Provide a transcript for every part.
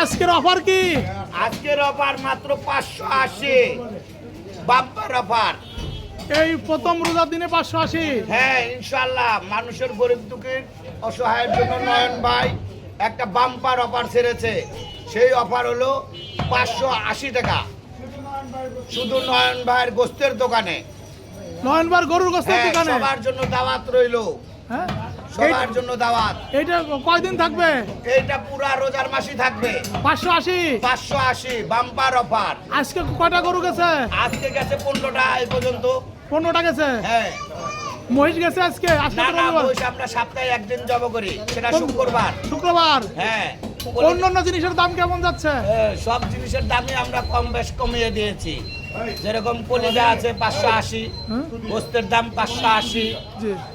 আজকের অফার কি? আজকের অফার মাত্র পাঁচশো আশি। Bumper offer. এই প্রথম রোজার দিনে পাঁচশো আশি। হ্যাঁ ইনশাল্লাহ। মানুষের গরিব দুঃখীর অসহায়ের জন্য নয়ন ভাই একটা বাম্পার অফার ছেড়েছে। সেই অফার হলো পাঁচশো আশি টাকা। শুধু নয়ন ভাইয়ের গোস্তের দোকানে। নয়নবার গরুর গোস্তের হ্যাঁ দোকানে? সবার জন্য দাওয়াত রইল। হ্যাঁ? সবার জন্য দাওয়াত। এইটা কয়দিন থাকবে? পুরা রোজার মাসি থাকবে। পাঁচশো আশি? পাঁচশো আশি বাম্পার অফার। আজকে কয়টা গরু গেছে? আজকে গেছে পনেরোটা এই পর্যন্ত। পনেরোটা গেছে? হ্যাঁ। মহিষ গেছে আজকে? আজকে না রবিবার। আমরা সপ্তাহে একদিন জব করি সেটা শুক্রবার। শুক্রবার? হ্যাঁ। অন্য অন্য জিনিসের দাম কেমন যাচ্ছে? হ্যাঁ, সব জিনিসের দামই আমরা কম বেশ কমিয়ে দিয়েছি। যেরকম কলিজা আছে পাঁচশো আশি? গোস্তের দাম পাঁচশো আশি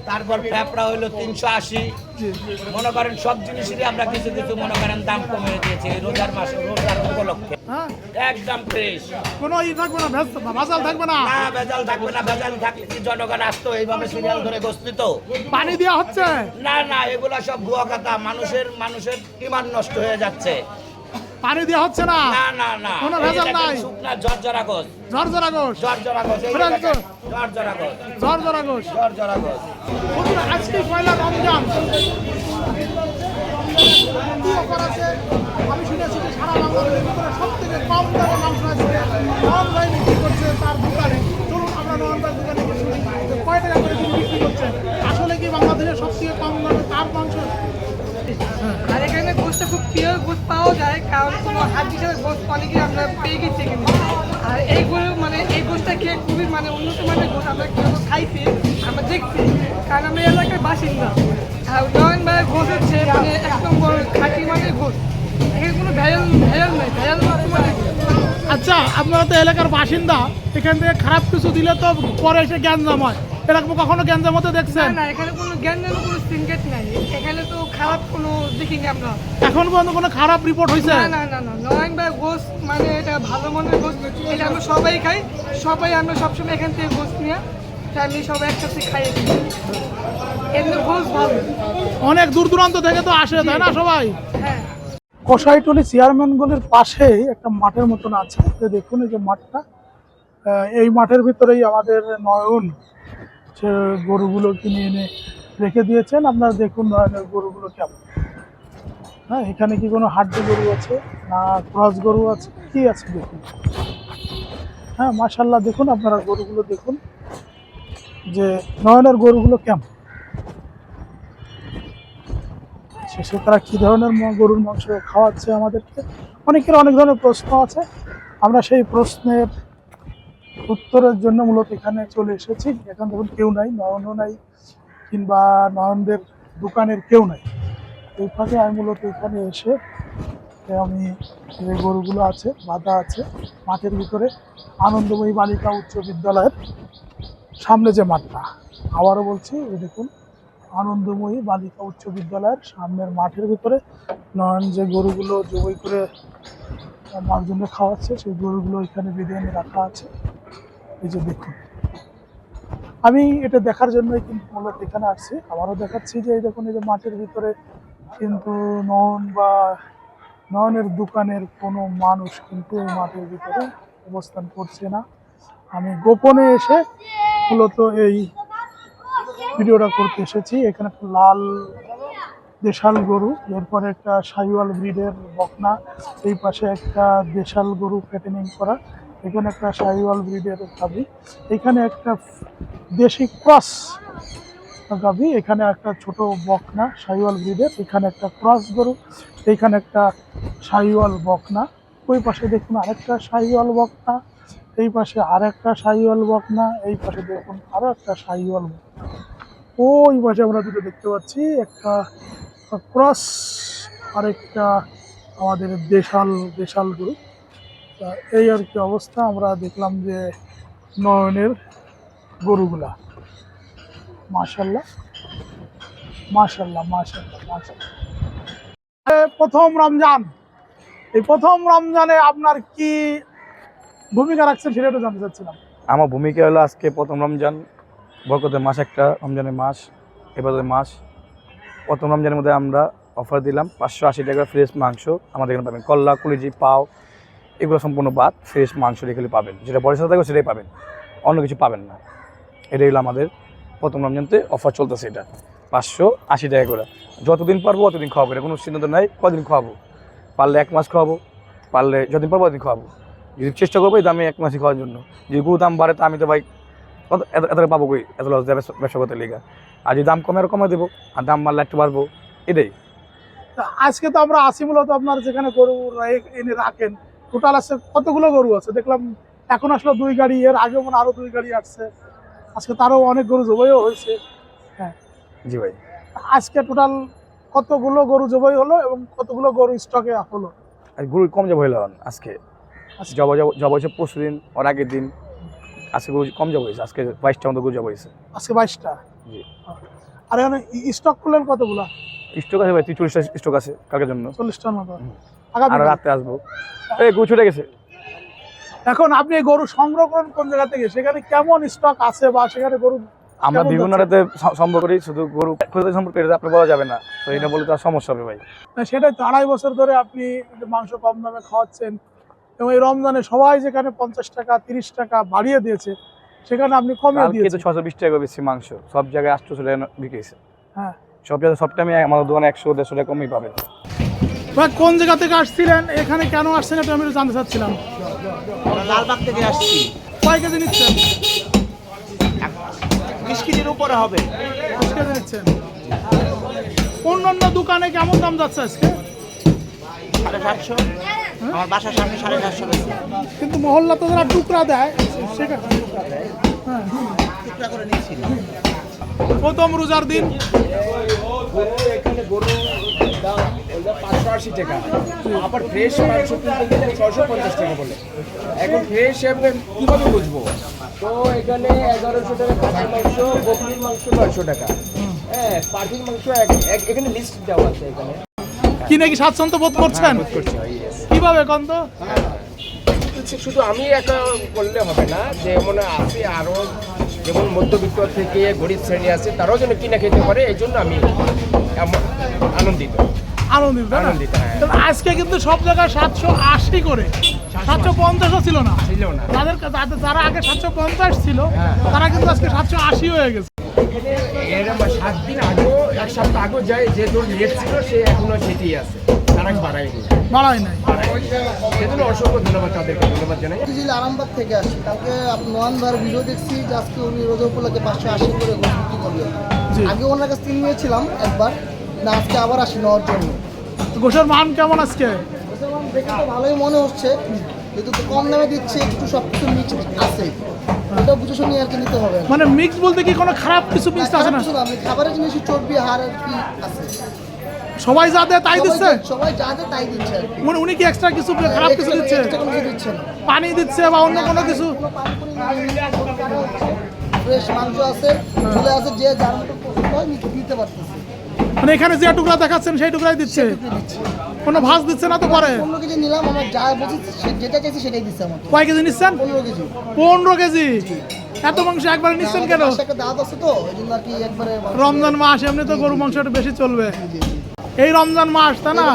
তারপর ফ্যাপড়া হইল তিনশো আশি। মনে করেন সব জিনিসেরই আমরা কিছু কিছু মনে করেন দাম কমিয়ে দিয়েছি রোজার মাসে রোজার উপলক্ষে। হ্যাঁ। একদম ফ্রেশ কোনো ই থাকবে না ভেজ- ভাজাল থাকবে না। না ভেজাল থাকবে না ভেজাল থাকলে কি জনগণ আসতো? এইভাবে সিরিয়াল ধরে পানি দেওয়া হচ্ছে। না না এগুলা সব ভুয়া কথা মানুষের মানুষের ইমান নষ্ট হয়ে যাচ্ছে। পানি দেওয়া হচ্ছে না। না না না। কোনো ভেজাল নাই। শুকনা জর্জরা গোস জর্জরা গোস জর্জরা গোস জর্জরা গোস। জর্জরা গোস ঝরঝরা গোস বন্ধুরা, আজকে পয়লা রমজান? আমি শুনেছি যে সারা বাংলাদেশের ভিতরে সব থেকে কম দামে মাংস আজকে নন ভাই বিক্রি করছে তার দোকানে চলুন আমরা নন ভাই দোকানে গিয়ে শুনি যে কয় টাকা করে তিনি বিক্রি করছেন আসলে কি বাংলাদেশের সব থেকে কম দামে তার মাংস আর এখানে গোষ্ঠটা খুব পিওর গোষ্ঠ পাওয়া যায়, কারণ কোনো হাত হিসাবে গোষ্ঠ অনেকে আমরা পেয়ে গেছি এখানে আর এইগুলো মানে এই গোষ্ঠটা খেয়ে খুবই মানে উন্নত মানের গোষ্ঠ আমরা কীভাবে খাইছি, আমরা দেখছি। কারণ আমরা এলাকার বাসিন্দা। আর নয়ন ভাইয়ের গোষ্ঠ হচ্ছে মানে এক নম্বর খাঁটি মানের গোষ্ঠ এখানে কোনো ভেজাল ভেজাল নেই, ভেজাল আচ্ছা আপনারা তো এলাকার বাসিন্দা। এখান থেকে খারাপ কিছু দিলে তো পরে এসে গ্যাঞ্জাম হয়। এরকম কখনো গ্যাঞ্জাম হতে দেখছেন? না এখানে কোনো জ্ঞান কোনো নাই। এখানে তো খারাপ কোনো দেখিনি আমরা। এখন পর্যন্ত কোনো খারাপ রিপোর্ট হয়েছে না না না না নয়ন ভাই গোস মানে এটা ভালো মনের গোস এটা আমরা সবাই খাই। সবাই আমরা সবসময় এখান থেকে গোস নিয়ে ফ্যামিলি সবাই একসাথে খাই এখানে। এমনি গোস ভালো। অনেক দূর দূরান্ত থেকে তো আসে তাই না সবাই? হ্যাঁ। কষাইটলি চেয়ারম্যানগুলির পাশেই একটা মাঠের মতন আছে। দেখুন এই যে মাঠটা। এই মাঠের ভিতরেই আমাদের নয়ন সে গরুগুলো কিনে এনে রেখে দিয়েছেন। আপনারা দেখুন নয়নের গরুগুলো কেমন। হ্যাঁ এখানে কি কোনো হাড্ডি গরু আছে? না, ক্রস গরু আছে? কি আছে দেখুন। হ্যাঁ মাশাল্লাহ দেখুন আপনারা গরুগুলো দেখুন, যে নয়নের গরুগুলো কেমন। শেষে তারা কী ধরনের গরুর মাংস খাওয়াচ্ছে আমাদেরকে? অনেকের অনেক ধরনের প্রশ্ন আছে। আমরা সেই প্রশ্নের উত্তরের জন্য মূলত এখানে চলে এসেছি। এখন দেখুন কেউ নাই, নয়নও নাই, কিংবা নয়নদের দোকানের কেউ নাই। এই ফাঁকে আমি মূলত এখানে এসে আমি যে গরুগুলো আছে, বাঁধা আছে, মাঠের ভিতরে, আনন্দময়ী বালিকা উচ্চ বিদ্যালয়ের সামনে যে মাঠটা, আবারও বলছি, এই দেখুন, আনন্দময়ী বালিকা উচ্চ বিদ্যালয়ের সামনের মাঠের ভিতরে নয়ন যে গরুগুলো জবাই করে মানুষজনকে খাওয়াচ্ছে, সেই গরুগুলো এখানে বেঁধে রাখা আছে। এই যে দেখুন। আমি এটা দেখার জন্যই কিন্তু মূলত এখানে আসছি। আবারও দেখাচ্ছি যে এই দেখুন, এই যে মাঠের ভিতরে কিন্তু নয়ন বা নয়নের দোকানের কোনো মানুষ কিন্তু এই মাঠের ভিতরে অবস্থান করছে না। আমি গোপনে এসে মূলত এই ভিডিওটা করতে এসেছি। এখানে একটা লাল দেশাল গরু, এরপরে একটা সাইওয়াল ব্রিডের বকনা, এই পাশে একটা দেশাল গরু ফ্যাটেনিং করা। এখানে একটা সাইওয়াল ব্রিডের গাভি এখানে একটা দেশি ক্রস গাভি এখানে একটা ছোট বকনা সাইওয়াল ব্রিডের, এখানে একটা ক্রস গরু, এখানে একটা সাইওয়াল বকনা। ওই পাশে দেখুন আরেকটা সাইওয়াল বকনা, এই পাশে আর একটা সাইওয়াল বকনা, এই পাশে দেখুন আরও একটা সাইওয়াল বকনা। ওই পাশে আমরা দুটো দেখতে পাচ্ছি, একটা ক্রস আরেকটা আমাদের দেশাল দেশাল গরু। তা এই আর কি অবস্থা, আমরা দেখলাম যে নয়নের গরুগুলা। মাশাল্লাহ মাশাল্লাহ মাশাল্লাহ মাশাল্লাহ প্রথম রমজান, এই প্রথম রমজানে আপনার কি ভূমিকা রাখছেন সেটা একটু জানতে চাচ্ছিলাম। আমার ভূমিকা হলো আজকে প্রথম রমজান, বরকতের মাস একটা, রমজানের মাস এবারের মাস। প্রথম রমজানের মধ্যে আমরা অফার দিলাম, পাঁচশো আশি টাকা ফ্রেশ মাংস। আমাদের এখানে পাবেন কল্লা, কুলিজি, পাও এগুলো সম্পূর্ণ বাদ ফ্রেশ মাংস এখানে পাবেন। যেটা সাথে থাকবে সেটাই পাবেন। অন্য কিছু পাবেন না। এটাই হলো আমাদের প্রথম রমজানতে অফার চলতেছে এটা। পাঁচশো আশি টাকা করে। যতদিন পারব অতদিন খাওয়াবো, এটা কোনো সিদ্ধান্ত নাই, কদিন খাওয়াবো। পারলে এক মাস খাওয়াবো, পারলে যতদিন পারব অতদিন খাওয়াবো। যদি চেষ্টা করব এই দামে এক মাসই খাওয়ার জন্য। যদি গরু দাম বাড়ে তা আমি তো ভাই, কত, এত পাবো কই? এত লস দেবে ব্যবসা করতে লেগে। আর যদি দাম কমে আরও কমে দেবো, আর দাম বাড়লে একটু বাড়বো। এটাই। আজকে তো আমরা আসি মূলত আপনার যেখানে গরু এনে রাখেন। টোটাল আছে কতগুলো গরু আছে? দেখলাম এখন আসলো দুই গাড়ি এর আগে মনে আরও দুই গাড়ি আসছে। আজকে তারও অনেক গরু জবাইও হয়েছে। হ্যাঁ। জি ভাই। আজকে টোটাল কতগুলো গরু জবাই হলো এবং কতগুলো গরু স্টকে হলো? আর গরু কম যাব হইল আজকে। জবা জব জবা হয়েছে পরশু দিন ওর আগের দিন। আজকে গরু কম জব হয়েছে আজকে বাইশটার মতো গরু জব হয়েছে। আজকে বাইশটা? জি। আর এখানে স্টক করলেন কতগুলো? স্টক আছে ভাই চল্লিশটা স্টক আছে কালকের জন্য। চল্লিশটার মতো। আর রাতে আসব। এই গরু ছুটে গেছে। এখন আপনি গরু সংগ্রহ করেন কোন জায়গা থেকে? সেখানে কেমন স্টক আছে বা সেখানে গরু আমরা বিভিন্ন? রাতে সম্পর্ক করি শুধু গরু সম্পর্ক এটা আপনি বলা যাবে না। তো এটা বলে তার সমস্যা হবে ভাই। সেটাই তো আড়াই বছর ধরে আপনি মাংস কম দামে খাওয়াচ্ছেন। এবং এই রমজানে সবাই যেখানে পঞ্চাশ টাকা তিরিশ টাকা বাড়িয়ে দিয়েছে সেখানে আপনি তো দিয়েছেন। ছশো বিশ টাকা বেশি মাংস সব জায়গায় আটশোশো টাকা বিকেছে। হ্যাঁ। সব জায়গায় সব টাইমে আমাদের দোকানে একশো দেড়শো টাকা কমই পাবেন ভাই কোন জায়গা থেকে আসছিলেন? এখানে কেন আসছেন এটা আমি একটু জানতে চাচ্ছিলাম। লালবাগ থেকে আসছি। কয় কেজি নিচ্ছেন? বিশ কেজির উপরে হবে। দশ কেজি নিচ্ছেন। অন্য অন্য দোকানে কেমন দাম যাচ্ছে আজকে? সাতশো। আমার বাসার সামনে সাড়ে সাতশো কিন্তু মহল্লা তো যারা টুকরা দেয়। হ্যাঁ টুকরা করে প্রথম রোজার দিন। পাঁচশো আশি টাকা আবার ফ্রেশ মাংস কিনতে গেলে ছশো পঞ্চাশ টাকা বলে। এখন ফ্রেশ কীভাবে বুঝব? তো এখানে এগারোশো টাকা খাসির মাংস বকরির মাংস নয়শো টাকা। হ্যাঁ পাখির মাংস এক- এক- এখানে লিস্ট দেওয়া আছে এখানে। কি নাকি স্বাচ্ছন্দ্য বোধ করছেন? বোধ কীভাবে কন তো শুধু আমি একা করলে হবে না যেমন আছে আরও যেমন মধ্যবিত্ত থেকে গরিব শ্রেণি আছে তারাও যেন কিনে খেতে পারে এই জন্য আমি এমন আনন্দিত। আনন্দিত আনন্দিত, হ্যাঁ। তবে আজকে কিন্তু সব জায়গায় সাতশো আশি করে। সাতশো পঞ্চাশও ছিল না। ছিল না। যাদের- যারা আগে সাতশো পঞ্চাশ ছিল হ্যাঁ। তারা কিন্তু আজকে সাতশো আশি হয়ে গেছে। এর সাত দিন আগেও এক সপ্তাহ আগেও যায় যে তোর লেট ছিল সে এখনও সেটাই আছে। তারা বাড়ায়নি বাড়াই নাই। সেজন্য অসংখ্য ধন্যবাদ তাদেরকে ধন্যবাদ জানাই। জিল আরামবাগ থেকে আসি কালকে আপ- নোয়ান ভাইয়ের ভিডিও দেখছি যে আজকে উনি রোজা উপলক্ষে পাঁচশো আশি করে বিক্রি আগে ওনার কাছে তিন নিয়েছিলাম একবার না আজকে আবার আসি নেওয়ার জন্য। গোসের মান কেমন আজকে? দেখে তো ভালোই মনে হচ্ছে যেহেতু তো কম দামে দিচ্ছে একটু সব কিছু মিক্স আছে। এটা বুঝে শুনে আর কি নিতে হবে। মানে মিক্স বলতে কি কোনো খারাপ কিছু মিক্স আছে না? খাবারের জিনিসই চর্বি হার আর কি আছে। সবাই যা দেয় তাই দিচ্ছে? সবাই যা দেয় তাই দিচ্ছে মানে উনি কি এক্সট্রা কিছু খারাপ কিছু দিচ্ছে? পানি দিচ্ছে বা অন্য কোনো কিছু? ফ্রেশ মাংস আছে চুলে আছে যে যার মতো হয় নিতে পারতেছে। মানে এখানে যে টুকরা দেখাচ্ছেন সেই টুকরাই দিচ্ছে। কোনো ভাজ দিচ্ছে না তো পরে? পনেরো কেজি নিলাম আমার যা বলছি যেটা চাইছি সেটাই দিচ্ছে আমাকে। কয় কেজি নিচ্ছেন? পনেরো কেজি। পনেরো কেজি? এত মাংস একবারে নিচ্ছেন কেন? রমজান মাস এমনি তো গরু মাংস একটু বেশি চলবে। এই রমজান মাস তাই না?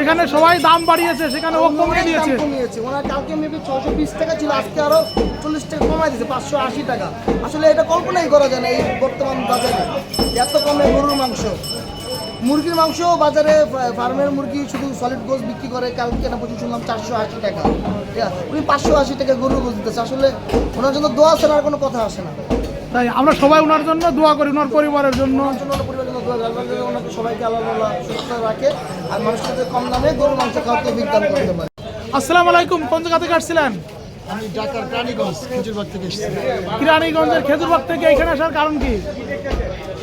যেখানে সবাই দাম বাড়িয়েছে সেখানে ও কমিয়ে দিয়েছে। কমিয়েছে। ওনার কালকে মেবি ছশো বিশ টাকা ছিল আজকে আরও চল্লিশ টাকা কমাই দিয়েছে পাঁচশো আশি টাকা। আসলে এটা কল্পনাই করা যায় না এই বর্তমান বাজারে। এত কমে গরুর মাংস। মুরগির মাংস বাজারে ফার্মের মুরগি শুধু সলিড গোস বিক্রি করে কালকে না বলছি শুনলাম চারশো আশি টাকা। ঠিক আছে? উনি পাঁচশো আশি টাকা গরুর গোস দিতেছে। আসলে ওনার জন্য দোয়া ছাড়া আর কোনো কথা আসে না। তাই আমরা সবাই ওনার জন্য দোয়া করি ওনার পরিবারের জন্য। ওনার জন্য ওনার পরিবারের জন্য দোয়া করি। আল্লাহ যেন ওনাকে সবাইকে আল্লাহ আল্লাহ সুস্থ রাখে আর মানুষকে কম দামে গরুর মাংস খাওয়াতে বিজ্ঞান করতে পারে। আসসালামু আলাইকুম কোন জায়গা থেকে আসছিলেন? আমি ঢাকার প্রাণীগঞ্জ খেজুরবাগ থেকে এসেছি। কিরানীগঞ্জের খেজুরবাগ থেকে এখানে আসার কারণ কি?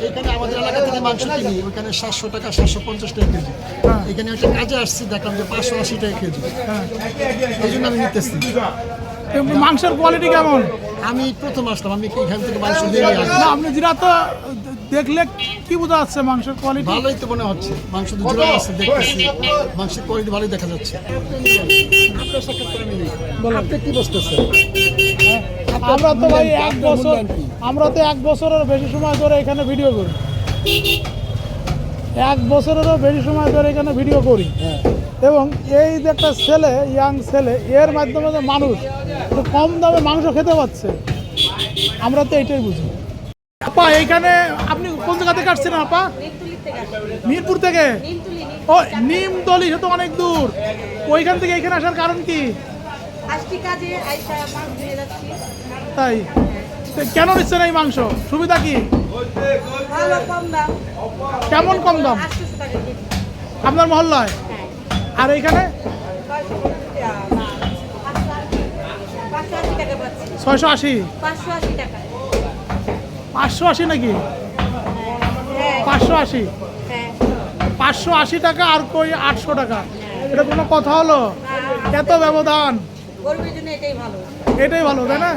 এখানে আমাদের এলাকা থেকে মাংস কিনি ওখানে সাতশো টাকা সাতশো পঞ্চাশ টাকা কেজি। হ্যাঁ। এখানে একটা কাজে আসছি দেখলাম যে পাঁচশো আশি টাকা কেজি। এই জন্য আমি নিতেছি। মাংসের কোয়ালিটি কেমন? আমি প্রথম আসলাম আমি এখান থেকে মাংস দিয়ে আপনি যেটা তো দেখলে কি বোঝা যাচ্ছে মাংসের কোয়ালিটি ভালোই তো মনে হচ্ছে। মাংস তো জোড়া আছে দেখতেছি মাংসের কোয়ালিটি ভালোই দেখা যাচ্ছে। আপনার আপনি কি বসতেছেন আমরা তো ভাই এক বছর আমরা তো এক বছরের বেশি সময় ধরে এখানে ভিডিও করি। এক বছরেরও বেশি সময় ধরে এখানে ভিডিও করি। এবং এই যে একটা ছেলে ইয়াং ছেলে এর মাধ্যমে যে মানুষ কম দামে মাংস খেতে পাচ্ছে আমরা তো এটাই বুঝি। আপা, এইখানে আপনি কোন জায়গা থেকে আসছেন আপা? মিরপুর থেকে? ও, নিমতলি, সে তো অনেক দূর। ওইখান থেকে এখানে আসার কারণ কি? তাই। কেন নিচ্ছেন এই মাংস? সুবিধা কি? কেমন কম দাম? আপনার মহল্লায়? আর এইখানে? ছয়শো আশি। পাঁচশো আশি টাকা। পাঁচশো আশি নাকি? পাঁচশো আশি? পাঁচশো আশি টাকা আর কই আটশো টাকা? এটা কোনো কথা হলো? এত ব্যবধান। এটাই ভালো, তাই না?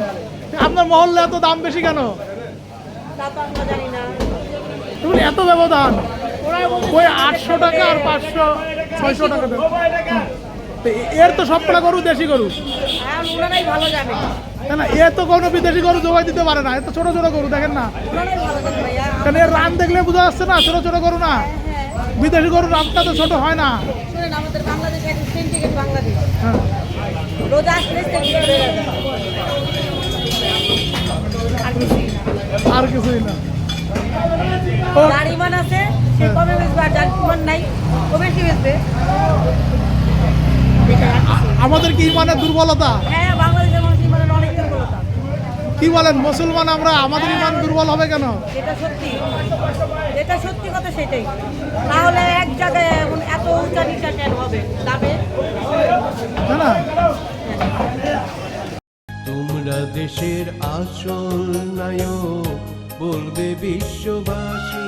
আপনার মহল্লা এত দাম বেশি কেন? তুমি এত ব্যবধান। ওই আটশো টাকা আর পাঁচশো, ছয়শো টাকা। তো এর তো সবকটা গরু দেশি গরু। ওনারাই ভালো জানে। না এ তো কোনো বিদেশি গরু জোগাই দিতে পারে না এ তো ছোট ছোট গরু দেখেন না। কারণ এর রান দেখলে বোঝা যাচ্ছে না ছোট ছোট গরু না। হ্যাঁ বিদেশি গরুর রানটা তো ছোট হয় না। আমাদের বাংলাদেশ সিন্ডিকেট বাংলাদেশ। হ্যাঁ। রোজ আসলে সিন্ডিকেট হয়ে যাবে। আর কিছুই না। আর কিছুই না। ও যার আছে সে কমে বেচবে আর যার নাই ও বেশি বেচবে? আমাদের কি মানে দুর্বলতা? হ্যাঁ ইমানের দুর্বলতা। কি বলেন মুসলমান আমরা আমাদের ইমান দুর্বল হবে কেন? যেটা সত্যি। যেটা সত্যি কথা সেটাই। তাহলে এক জায়গায় এমন এত উঁচা নিচা কেন হবে? তাই না তোমরা দেশের আসল নায়ক বলবে বিশ্ববাসী।